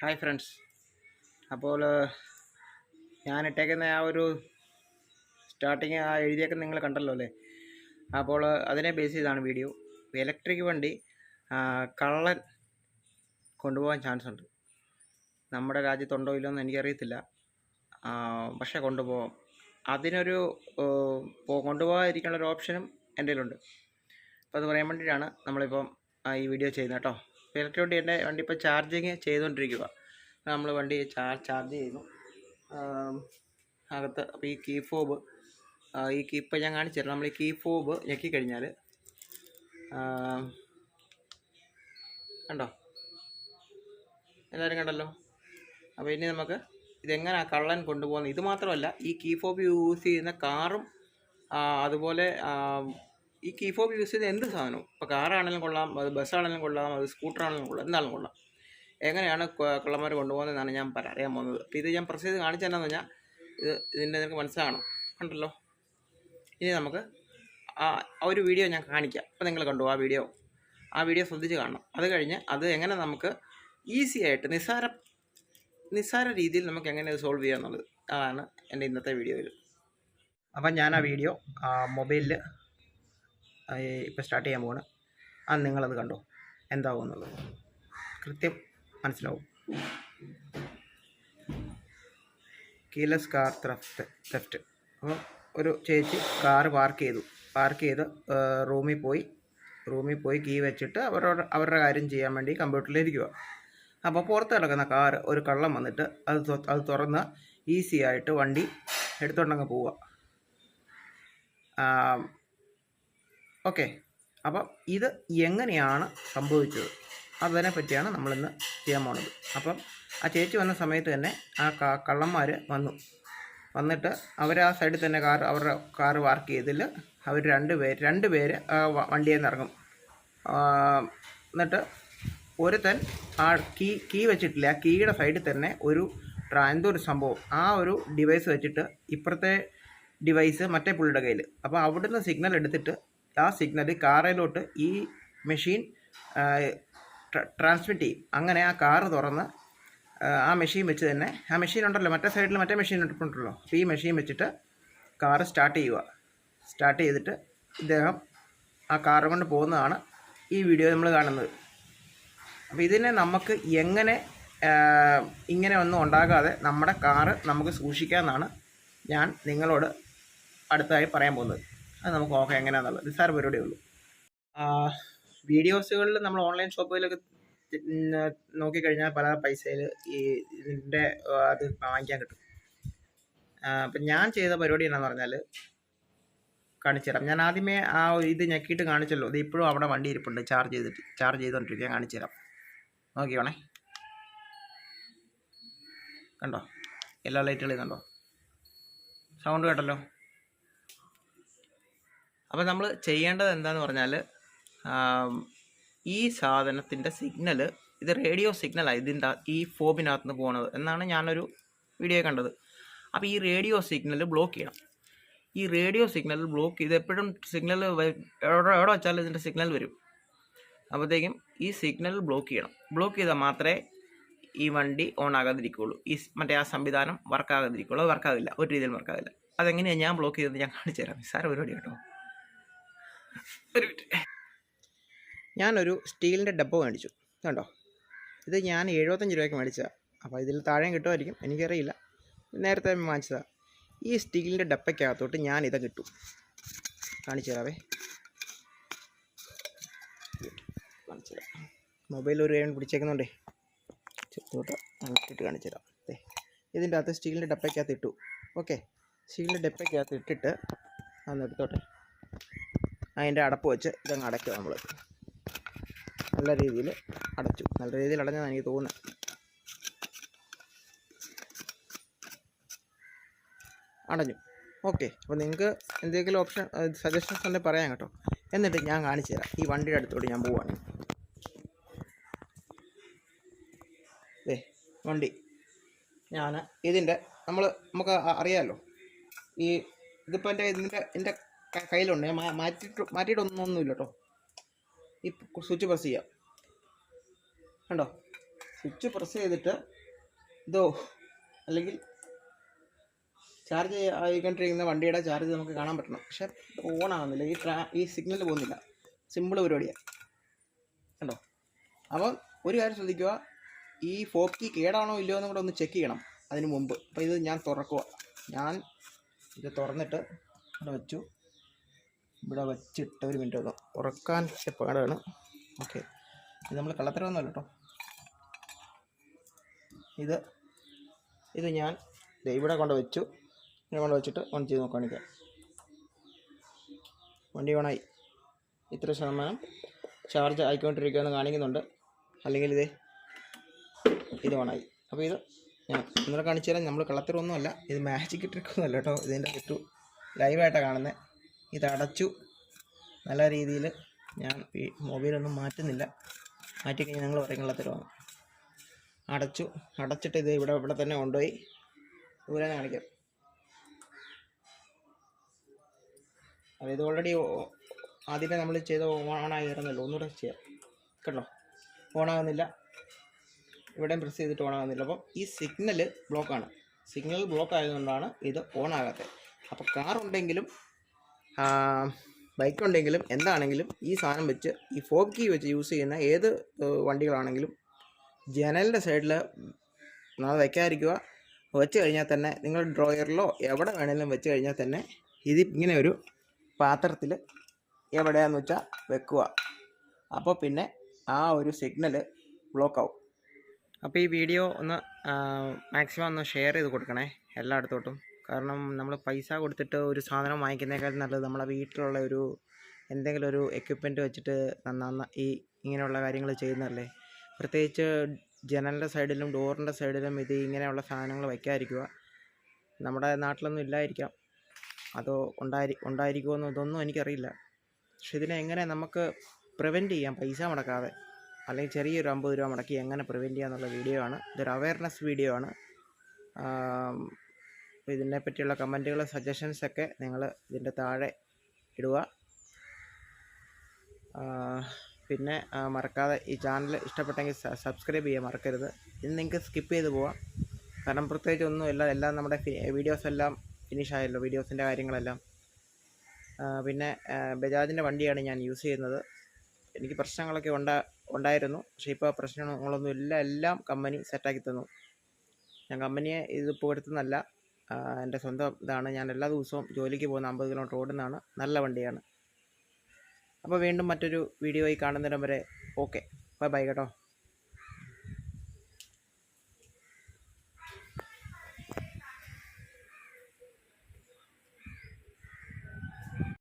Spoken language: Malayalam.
Hi friends. അപ്പോൾ ഞാൻ ഇട്ടേക്കുന്ന ആ ഒരു സ്റ്റാർട്ടിങ് ആ എഴുതിയൊക്കെ നിങ്ങൾ കണ്ടല്ലോ അല്ലേ? അപ്പോൾ അതിനെ ബേസ് ചെയ്താണ് വീഡിയോ ഇലക്ട്രിക് വണ്ടി കള്ളൻ കൊണ്ടുപോകാൻ ചാൻസ് ഉണ്ട്. നമ്മുടെ രാജ്യത്തുണ്ടോ ഇല്ലയോ എന്ന് എനിക്കറിയത്തില്ല. പക്ഷേ കൊണ്ടുപോകാം. അതിനൊരു കൊണ്ടുപോകാതിരിക്കാനുള്ളൊരു ഓപ്ഷനും എന്റെ കയ്യിലുണ്ട്. അപ്പോൾ അത് പറയാൻ വേണ്ടിയിട്ടാണ് നമ്മളിപ്പം ഈ വീഡിയോ ചെയ്യുന്നത് കേട്ടോ. ഇലക്ട്രിക് എന്റെ വണ്ടി ഇപ്പോൾ ചാർജിങ് ചെയ്തുകൊണ്ടിരിക്കുക നമ്മൾ വണ്ടി ചാർജ് ചെയ്യുന്നു. അകത്ത് അപ്പോൾ ഈ കീ ഫോബ് ഈ കീ ഇപ്പം ഞാൻ കാണിച്ചു നമ്മൾ ഈ കീ ഫോബ് ഞെക്കിക്കഴിഞ്ഞാൽ കണ്ടോ? എല്ലാവരും കണ്ടല്ലോ? അപ്പോൾ ഇനി നമുക്ക് ഇതെങ്ങനെ കള്ളൻ കൊണ്ടുപോകുന്നത്? ഇത് മാത്രമല്ല ഈ കീ ഫോബ് യൂസ് ചെയ്യുന്ന കാറും അതുപോലെ ഈ കീ ഫോബ് യൂസ് ചെയ്ത് എന്ത് സാധനവും? ഇപ്പോൾ കാറാണെങ്കിലും കൊള്ളാം അത് ബസ്സാണെങ്കിലും കൊള്ളാം അത് സ്കൂട്ടറാണെങ്കിലും കൊള്ളാം എന്താണെങ്കിലും കൊള്ളാം. എങ്ങനെയാണ് കള്ളന്മാർ കൊണ്ടുപോകുന്നതെന്നാണ് ഞാൻ അറിയാൻ പോകുന്നത്. അപ്പോൾ ഇത് ഞാൻ പ്രസ് ചെയ്ത് കാണിച്ചു തന്നെ പറഞ്ഞാൽ ഇത് ഇതിന്റെ നിനക്ക് മനസ്സിലാകണം. കണ്ടല്ലോ? ഇനി നമുക്ക് ആ ഒരു വീഡിയോ ഞാൻ കാണിക്കാം. അപ്പോൾ നിങ്ങൾ കണ്ടു ആ വീഡിയോ ആ വീഡിയോ ശ്രദ്ധിച്ച് കാണണം. അത് കഴിഞ്ഞ് അത് എങ്ങനെ നമുക്ക് ഈസി ആയിട്ട് നിസ്സാര നിസ്സാര രീതിയിൽ നമുക്ക് എങ്ങനെ ഇത് സോൾവ് ചെയ്യാമെന്നുള്ളത് അതാണ് എന്റെ ഇന്നത്തെ വീഡിയോയിൽ അപ്പം ഞാൻ ആ വീഡിയോ മൊബൈലിൽ ഇപ്പോൾ സ്റ്റാർട്ട് ചെയ്യാൻ പോവാണ്. അത് നിങ്ങളത് കണ്ടോ? എന്താവും എന്നുള്ളത് കൃത്യം മനസ്സിലാവും. Keyless car ത്രഫ്റ്റ്. തെഫ്റ്റ് അപ്പോൾ ഒരു ചേച്ചി കാർ പാർക്ക് ചെയ്തു. പാർക്ക് ചെയ്ത് റൂമിൽ പോയി. റൂമിൽ പോയി കീ വെച്ചിട്ട് അവരുടെ അവരുടെ കാര്യം ചെയ്യാൻ വേണ്ടി കമ്പ്യൂട്ടറിലിരിക്കുക അപ്പോൾ പുറത്ത് കിടക്കുന്ന കാർ ഒരു കള്ളം വന്നിട്ട് അത് അത് തുറന്ന് ഈസി ആയിട്ട് വണ്ടി എടുത്തുകൊണ്ടങ്ങ് പോവുക ഓക്കെ. അപ്പം ഇത് എങ്ങനെയാണ് സംഭവിച്ചത്? അതിനെ പറ്റിയാണ് നമ്മളിന്ന് ചെയ്യാൻ പോണത്. അപ്പം ആ ചേച്ചി വന്ന സമയത്ത് തന്നെ ആ കള്ളന്മാർ വന്നു. വന്നിട്ട് അവർ ആ സൈഡിൽ തന്നെ കാർ അവരുടെ കാർ പാർക്ക് ചെയ്തതിൽ അവർ രണ്ട് പേര് രണ്ട് പേര് വണ്ടിയിൽ നിന്ന് ഇറങ്ങും. എന്നിട്ട് ഒരുത്തൻ ആ കീ കീ വെച്ചിട്ടില്ല. ആ കീയുടെ സൈഡിൽ തന്നെ ഒരു എന്തോ ഒരു സംഭവം. ആ ഒരു ഡിവൈസ് വെച്ചിട്ട് ഇപ്പുറത്തെ ഡിവൈസ് മറ്റേ പുള്ളിയുടെ കയ്യിൽ അപ്പോൾ അവിടുന്ന് സിഗ്നൽ എടുത്തിട്ട് ആ സിഗ്നൽ കാറിലോട്ട് ഈ മെഷീൻ ട്രാൻസ്മിറ്റ് ചെയ്യും. അങ്ങനെ ആ കാറ് തുറന്ന് ആ, മെഷീൻ വെച്ച് തന്നെ ആ മെഷീൻ ഉണ്ടല്ലോ മറ്റേ സൈഡിൽ മറ്റേ മെഷീൻ ഉണ്ടല്ലോ അപ്പോൾ ഈ മെഷീൻ വെച്ചിട്ട് കാറ് സ്റ്റാർട്ട് ചെയ്യുക. സ്റ്റാർട്ട് ചെയ്തിട്ട് ഇദ്ദേഹം ആ കാറ് കൊണ്ട് പോകുന്നതാണ് ഈ വീഡിയോ നമ്മൾ കാണുന്നത്. അപ്പോൾ ഇതിനെ നമുക്ക് എങ്ങനെ ഇങ്ങനെ ഒന്നും ഉണ്ടാകാതെ നമ്മുടെ കാറ് നമുക്ക് സൂക്ഷിക്കാമെന്നാണ് ഞാൻ നിങ്ങളോട് അടുത്തായി പറയാൻ പോകുന്നത്. അത് നമുക്ക് നോക്കാം എങ്ങനെയാണെന്നുള്ളത് നിസ്സാര പരിപാടിയേ ഉള്ളൂ. വീഡിയോസുകളിൽ നമ്മൾ ഓൺലൈൻ ഷോപ്പുകളിലൊക്കെ നോക്കിക്കഴിഞ്ഞാൽ പല പൈസയിൽ ഈ ഇതിന്റെ അത് വാങ്ങിക്കാൻ കിട്ടും. അപ്പം ഞാൻ ചെയ്ത പരിപാടി എന്നാന്ന് പറഞ്ഞാൽ കാണിച്ചു തരാം ഞാൻ ആദ്യമേ ആ ഇത് ഞെക്കിയിട്ട് കാണിച്ചല്ലോ. ഇത് ഇപ്പോഴും അവിടെ വണ്ടി ഇരിപ്പുണ്ട്. ചാർജ് ചെയ്തിട്ട് ചാർജ് ചെയ്തുകൊണ്ടിരിക്കുക കാണിച്ചു തരാം നോക്കിയോണേ കണ്ടോ? എല്ലാ ലൈറ്റുകളും കണ്ടോ? സൗണ്ട് കേട്ടല്ലോ? അപ്പോൾ നമ്മൾ ചെയ്യേണ്ടത് എന്താന്ന് പറഞ്ഞാൽ ഈ സാധനത്തിന്റെ സിഗ്നൽ ഇത് റേഡിയോ സിഗ്നലാണ് ഇതിന്റെ ഈ ഫോബിനകത്ത് നിന്ന് പോകുന്നത് എന്നാണ് ഞാനൊരു വീഡിയോ കണ്ടത്. അപ്പോൾ ഈ റേഡിയോ സിഗ്നൽ ബ്ലോക്ക് ചെയ്യണം. ഈ റേഡിയോ സിഗ്നൽ ബ്ലോക്ക് ചെയ്ത് എപ്പോഴും സിഗ്നൽ എവിടെ എവിടെ വെച്ചാലും ഇതിന്റെ സിഗ്നൽ വരും. അപ്പോഴത്തേക്കും ഈ സിഗ്നൽ ബ്ലോക്ക് ചെയ്യണം. ബ്ലോക്ക് ചെയ്താൽ മാത്രമേ ഈ വണ്ടി ഓൺ ആകാതിരിക്കുകയുള്ളൂ ഈ മറ്റേ ആ സംവിധാനം വർക്ക് ആകാതിരിക്കുകയുള്ളൂ അത് വർക്കാകില്ല ഒരു രീതിയിൽ വർക്കാകില്ല അതെങ്ങനെയാണ് ഞാൻ ബ്ലോക്ക് ചെയ്തത് ഞാൻ കാണിച്ചു തരാം ഒരു പരിപാടി കേട്ടോ ഒരു ഞാനൊരു സ്റ്റീലിന്റെ ഡബ്ബ മേടിച്ചു. കണ്ടോ? ഇത് ഞാൻ എഴുപത്തഞ്ച് രൂപയ്ക്ക് മേടിച്ചതാണ് അപ്പോൾ ഇതിൽ താഴെയും കിട്ടുമായിരിക്കും. എനിക്കറിയില്ല. നേരത്തെ വാങ്ങിച്ചതാണ് ഈ സ്റ്റീലിന്റെ ഡപ്പയ്ക്കകത്തോട്ട് ഞാൻ ഇത് കിട്ടും കാണിച്ചു തരാവേ മൊബൈൽ ഒരു കൈ പിടിച്ചേക്കുന്നുണ്ടേ. ചെറുത്തോട്ട് ഇട്ടിട്ട് കാണിച്ചു തരാം. ദേ ഇതിന്റെ അകത്ത് സ്റ്റീലിന്റെ ഡപ്പയ്ക്കകത്ത് ഇട്ടു. ഓക്കെ. സ്റ്റീലിന്റെ ഡപ്പയ്ക്കകത്ത് ഇട്ടിട്ട് അന്ന് എടുത്തോട്ടെ അതിന്റെ അടപ്പ് വെച്ച് ഇതങ്ങ് അടയ്ക്കുക നമ്മൾ നല്ല രീതിയിൽ അടച്ചു. നല്ല രീതിയിൽ അടഞ്ഞതാണ് എനിക്ക് തോന്നുന്നത്. അടഞ്ഞു. ഓക്കെ. അപ്പോൾ നിങ്ങൾക്ക് എന്തെങ്കിലും ഓപ്ഷൻ സജഷൻസ് ഉണ്ടെങ്കിൽ പറയാം കേട്ടോ. എന്നിട്ട് ഞാൻ കാണിച്ചു തരാം. ഈ വണ്ടിയുടെ അടുത്തോട്ട് ഞാൻ പോവാണ്. ദേ വണ്ടി. ഞാൻ ഇതിന്റെ നമ്മൾ നമുക്ക് അറിയാമല്ലോ ഈ ഇതിപ്പോൾ എന്റെ ഇതിന്റെ എന്റെ കയ്യിലുണ്ട്. ഞാൻ മാറ്റിയിട്ട് മാറ്റിയിട്ടൊന്നൊന്നുമില്ല കേട്ടോ ഈ സ്വിച്ച് പ്രസ് ചെയ്യാം. കണ്ടോ? സ്വിച്ച് പ്രസ് ചെയ്തിട്ട് ഇതോ അല്ലെങ്കിൽ ചാർജ് ആയിക്കൊണ്ടിരിക്കുന്ന വണ്ടിയുടെ ചാർജ് നമുക്ക് കാണാൻ പറ്റണം. പക്ഷെ ഓൺ ആകുന്നില്ല ഈ ട്രാ ഈ സിഗ്നൽ പോകുന്നില്ല. സിമ്പിൾ പരിപാടിയാണ് കണ്ടോ? അപ്പോൾ ഒരു കാര്യം ശ്രദ്ധിക്കുക. ഈ ഫോക്ക് കേടാണോ ഇല്ലയോ എന്നും കൂടെ ഒന്ന് ചെക്ക് ചെയ്യണം അതിന് മുമ്പ്. അപ്പോൾ ഇത് ഞാൻ തുറക്കുക ഞാൻ ഇത് തുറന്നിട്ട് അവിടെ വെച്ചു. ഇവിടെ വെച്ചിട്ട് ഒരു മിനിറ്റ് വന്നു ഉറക്കാൻ പാടാണ്. ഓക്കെ. ഇത് നമ്മൾ കള്ളത്തരമൊന്നുമല്ല കേട്ടോ. ഇത് ഇത് ഞാൻ ഇവിടെ കൊണ്ട് വെച്ചു. ഇവിടെ കൊണ്ട് വെച്ചിട്ട് ഓൺ ചെയ്ത് നോക്കുകയാണെങ്കിൽ വണ്ടി ഓണായി ഇത്ര ശതമാനം ചാർജ് ആയിക്കൊണ്ടിരിക്കുകയെന്ന് കാണിക്കുന്നുണ്ട്. അല്ലെങ്കിൽ ഇതേ ഇത് ഓണായി അപ്പോൾ ഇത് ഞാൻ ഇന്നലെ കാണിച്ചു നമ്മൾ കള്ളത്തരമൊന്നുമല്ല. ഇത് മാജിക് ട്രിക്കൊന്നുമല്ല കേട്ടോ. ഇതിന്റെ ഏറ്റവും ലൈവായിട്ടാണ് കാണുന്നത്. ഇത് അടച്ചു നല്ല രീതിയിൽ ഞാൻ ഈ മൊബൈലൊന്നും മാറ്റുന്നില്ല. മാറ്റിക്കഴിഞ്ഞാൽ ഞങ്ങൾ പറയും കള്ളത്തരമാണ് അടച്ചു. അടച്ചിട്ട് ഇത് ഇവിടെ ഇവിടെ തന്നെ കൊണ്ടുപോയി ദൂരെ കാണിക്കാം. അത് ഇത് ഓൾറെഡി ആദ്യമേ നമ്മൾ ചെയ്ത് ഓണായിരുന്നല്ലോ ഒന്നുകൂടെ ചെയ്യാം. കണ്ടോ? ഓണാകുന്നില്ല. ഇവിടെയും പ്രസ് ചെയ്തിട്ട് ഓണാകുന്നില്ല. അപ്പോൾ ഈ സിഗ്നൽ ബ്ലോക്കാണ് സിഗ്നൽ ബ്ലോക്ക് ആയതുകൊണ്ടാണ് ഇത് ഓണാകാത്തത്. അപ്പോൾ കാർ ഉണ്ടെങ്കിലും ബൈക്ക് ഉണ്ടെങ്കിലും എന്താണെങ്കിലും ഈ സാധനം വെച്ച് ഈ ഫോക്ക് വെച്ച് യൂസ് ചെയ്യുന്ന ഏത് വണ്ടികളാണെങ്കിലും ജനലിന്റെ സൈഡിൽ നമ്മൾ വയ്ക്കാതിരിക്കുക വെച്ച് കഴിഞ്ഞാൽ തന്നെ നിങ്ങൾ ഡ്രോയറിലോ എവിടെ വേണമെങ്കിലും വെച്ച് കഴിഞ്ഞാൽ തന്നെ ഇത് ഇങ്ങനെ ഒരു പാത്രത്തിൽ എവിടെയാന്ന് വെച്ചാൽ വെക്കുക. അപ്പോൾ പിന്നെ ആ ഒരു സിഗ്നൽ ബ്ലോക്ക് ആവും. അപ്പോൾ ഈ വീഡിയോ ഒന്ന് മാക്സിമം ഒന്ന് ഷെയർ ചെയ്ത് കൊടുക്കണേ. എല്ലായിടത്തോട്ടും. കാരണം നമ്മൾ പൈസ കൊടുത്തിട്ട് ഒരു സാധനം വാങ്ങിക്കുന്നതിനേക്കാൾ നല്ലത് നമ്മളെ വീട്ടിലുള്ള ഒരു എന്തെങ്കിലും ഒരു എക്യുപ്മെന്റ് വെച്ചിട്ട് നന്ന ഈ ഇങ്ങനെയുള്ള കാര്യങ്ങൾ ചെയ്യുന്നതല്ലേ? പ്രത്യേകിച്ച് ജനലിന്റെ സൈഡിലും ഡോറിന്റെ സൈഡിലും ഇത് ഇങ്ങനെയുള്ള സാധനങ്ങൾ വയ്ക്കാതിരിക്കുക നമ്മുടെ നാട്ടിലൊന്നും ഇല്ലായിരിക്കാം. അതോ ഉണ്ടായി ഉണ്ടായിരിക്കുമോ ഇതൊന്നും എനിക്കറിയില്ല. പക്ഷെ ഇതിനെ എങ്ങനെ നമുക്ക് പ്രിവെന്റ് ചെയ്യാം? പൈസ മുടക്കാതെ. അല്ലെങ്കിൽ ചെറിയൊരു അമ്പത് രൂപ മുടക്കി എങ്ങനെ പ്രിവെന്റ് ചെയ്യാമെന്നുള്ള വീഡിയോ ആണ്. ഇതൊരു അവയർനെസ് വീഡിയോ ആണ്. ആം, ഇതിനെ പറ്റിയുള്ള കമന്റുകൾ സജഷൻസ് ഒക്കെ നിങ്ങൾ ഇതിന്റെ താഴെ ഇടുക. പിന്നെ മറക്കാതെ ഈ ചാനൽ ഇഷ്ടപ്പെട്ടെങ്കിൽ സബ്സ്ക്രൈബ് ചെയ്യാൻ മറക്കരുത്. ഇത് നിങ്ങൾക്ക് സ്കിപ്പ് ചെയ്ത് പോവാം. കാരണം പ്രത്യേകിച്ച് ഒന്നും ഇല്ല. എല്ലാം നമ്മുടെ വീഡിയോസ് എല്ലാം ഫിനിഷ് ആയല്ലോ. വീഡിയോസിന്റെ കാര്യങ്ങളെല്ലാം. പിന്നെ ബജാജിന്റെ വണ്ടിയാണ് ഞാൻ യൂസ് ചെയ്യുന്നത്. എനിക്ക് പ്രശ്നങ്ങളൊക്കെ ഉണ്ടാ ഉണ്ടായിരുന്നു. പക്ഷേ ഇപ്പോൾ പ്രശ്നങ്ങളൊന്നും ഇല്ല എല്ലാം കമ്പനി സെറ്റാക്കി തന്നു. ഞാൻ കമ്പനിയെ ഇത് പുകഴ്ത്തുന്നല്ല എന്റെ സ്വന്തം ഇതാണ്. ഞാൻ എല്ലാ ദിവസവും ജോലിക്ക് പോകുന്ന അമ്പത് കിലോമീറ്റർ ഓടുന്നതാണ്. നല്ല വണ്ടിയാണ്. അപ്പോൾ വീണ്ടും മറ്റൊരു വീഡിയോയിൽ കാണുന്നിടം വരെ ഓക്കെ. ബൈ ബൈ കേട്ടോ.